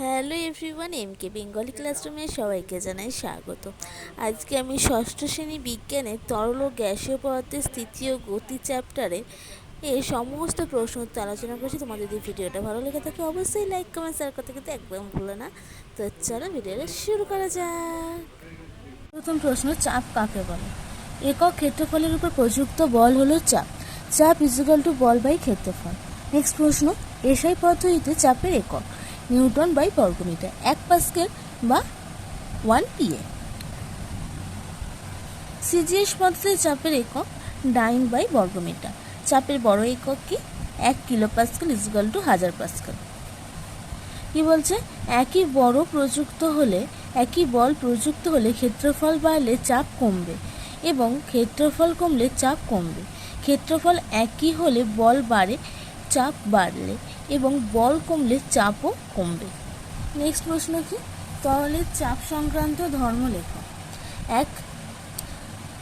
Hello everyone M K Bengali ক্লাসরুমে সবাইকে জানাই স্বাগত। আজকে আমি ষষ্ঠ শ্রেণি বিজ্ঞানে তরল ও গ্যাসীয় পদার্থের স্থিতি ও গতি চ্যাপ্টারে এই সমস্ত প্রশ্ন উত্তর আলোচনা করছি। তোমাদের যদি ভিডিওটা ভালো লেগে থাকে, অবশ্যই লাইক কমেন্ট শেয়ার করতে কিন্তু একদম ভুলো না। তো চলো ভিডিওটা শুরু করা যাক। প্রথম প্রশ্ন, চাপ কাকে বলে? একক ক্ষেত্রফলের উপর প্রযুক্ত বল হলো চাপ। চাপ ইজিক্যাল টু বল বাই ক্ষেত্রফল। নেক্সট প্রশ্ন, এসআই পদ্ধতিতে চাপের একক। নিউটন বাই বর্গমিটার, এক পাস্কেল বা ওয়ান পিএ সিজিএস পদ্ধতিতে চাপের একক ডাইন বাই বর্গমিটার। চাপের বড় একক কি? এক কিলো পাস্কেল ইজিক্যাল টু হাজার পাস্কেল। কি বলছে? একই বড় প্রযুক্ত হলে, একই বল প্রযুক্ত হলে ক্ষেত্রফল বাড়লে চাপ কমবে এবং ক্ষেত্রফল কমলে চাপ কমবে। ক্ষেত্রফল একই হলে বল বাড়ে, চাপ বাড়লে। এবং বল কমলে চাপও কমবে। নেক্সট প্রশ্ন কি? তরলের চাপ সংক্রান্ত ধর্ম লেখ। এক,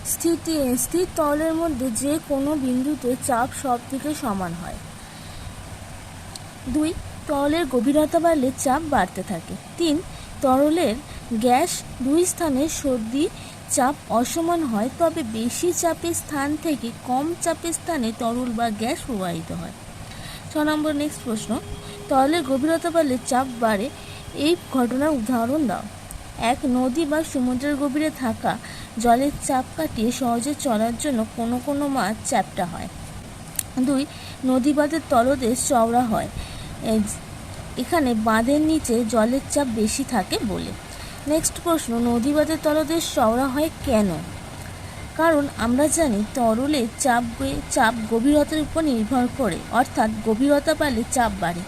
স্থিতি, স্থির তরলের মধ্যে যে কোনো বিন্দুতে চাপ সব থেকে সমান হয়। দুই, তরলের গভীরতা বাড়লে চাপ বাড়তে থাকে। তিন, তরলের গ্যাস দুই স্থানে সর্দি চাপ অসমান হয়, তবে বেশি চাপের স্থান থেকে কম চাপের স্থানে তরল বা গ্যাস প্রবাহিত হয়। ছ নম্বর নেক্সট প্রশ্ন তরলের গভীরতা বাড়লে চাপ বাড়ে, এই ঘটনার উদাহরণ দাও। এক, নদী বা সমুদ্রের গভীরে থাকা জলের চাপ কাটিয়ে সহজে চলার জন্য কোনো কোনো মাছ চ্যাপ্টা হয়। দুই নদী বাঁধের তলদেশ চওড়া হয়। এখানে বাঁধের নিচে জলের চাপ বেশি থাকে বলে। নেক্সট প্রশ্ন নদী বাঁধের তলদেশ চওড়া হয় কেন? কারণ আমরা জানি তরলের চাপ চাপ গভীরতার উপর নির্ভর করে, অর্থাৎ গভীরতা বাড়লে চাপ বাড়ে।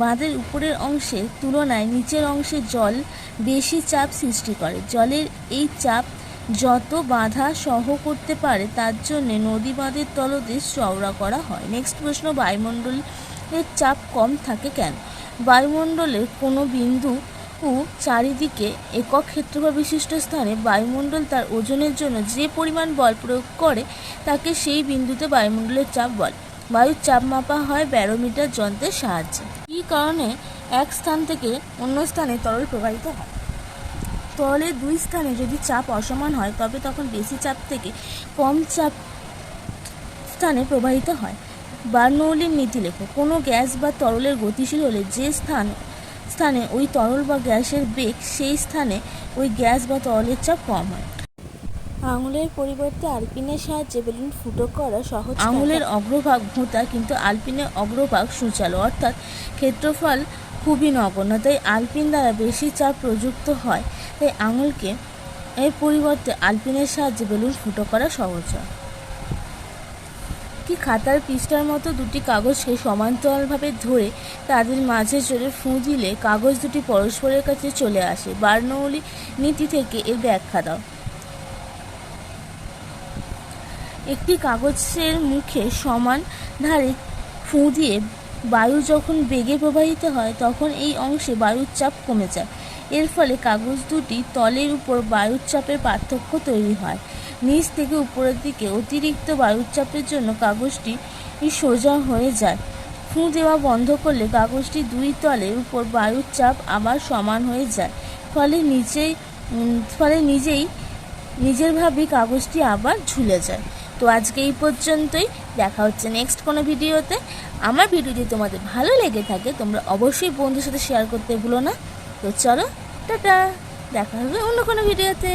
বাঁধের উপরের অংশের তুলনায় নিচের অংশে জল বেশি চাপ সৃষ্টি করে। জলের এই চাপ যত বাধা সহ করতে পারে, তার জন্য নদী বাঁধের তলদেশ চওড়া করা হয়। নেক্সট প্রশ্ন, বায়ুমণ্ডলের চাপ কম থাকে কেন? বায়ুমণ্ডলের কোনো বিন্দু ও চারিদিকে একক ক্ষেত্রফল বিশিষ্ট স্থানে বায়ুমণ্ডল তার ওজনের জন্য যে পরিমাণ বল প্রয়োগ করে, তাকে সেই বিন্দুতে বায়ুমণ্ডলের চাপ বলে। বায়ুর চাপ মাপা হয় ব্যারোমিটার যন্ত্রের সাহায্যে। কী কারণে এক স্থান থেকে অন্য স্থানে তরল প্রবাহিত হয়। তরলের দুই স্থানে যদি চাপ অসমান হয়, তবে তখন বেশি চাপ থেকে কম চাপ স্থানে প্রবাহিত হয়। বার্নৌলির নীতি লেখো, কোনো গ্যাস বা তরলের গতিশীল হলে যে স্থান স্থানে ওই তরল বা গ্যাসের বেগ সেই স্থানে ওই গ্যাস বা তরলের চাপ কম হয়। আঙুলের পরিবর্তে আলপিনের সাহায্যে বেলুন ফুটো করা সহজ আঙুলের অগ্রভাগ ভোঁতা কিন্তু আলপিনের অগ্রভাগ সূচালো অর্থাৎ ক্ষেত্রফল খুবই নগণ্য তাই আলপিন দ্বারা বেশি চাপ প্রযুক্ত হয়। তাই আঙুলকে এর পরিবর্তে আলপিনের সাহায্যে বেলুন ফুটো করা সহজ হয়। কি খাতার পৃষ্ঠার মতো দুটি কাগজকে সমান্তরালভাবে ধরে তাদের মাঝে জোরে ফুঁ দিলে কাগজ দুটি পরস্পরের কাছে চলে আসে। বার্নৌলি নীতি থেকে এর ব্যাখ্যা দাও। একটি কাগজের মুখে সমান ধারে ফুঁ দিয়ে বায়ু যখন বেগে প্রবাহিত হয়, তখন এই অংশে বায়ুর চাপ কমে যায়। এর ফলে কাগজ দুটি তলের উপর বায়ুর চাপের পার্থক্য তৈরি হয়। নিচ থেকে উপরের দিকে অতিরিক্ত বায়ুর চাপের জন্য কাগজটি সোজা হয়ে যায়। ফুঁ দেওয়া বন্ধ করলে কাগজটি দুই তলের উপর বায়ুর চাপ আবার সমান হয়ে যায়। ফলে নিচেই ফলে নিজেই, নিজের ভাবেই কাগজটি আবার ঝুলে যায়। তো আজকে এই পর্যন্তই। দেখা হচ্ছে নেক্সট কোনো ভিডিওতে। আমার ভিডিওটি তোমাদের ভালো লেগে থাকে তোমরা অবশ্যই বন্ধুর সাথে শেয়ার করতে ভুলো না। তো চলো টাটা। দেখা হবে অন্য কোনো ভিডিওতে।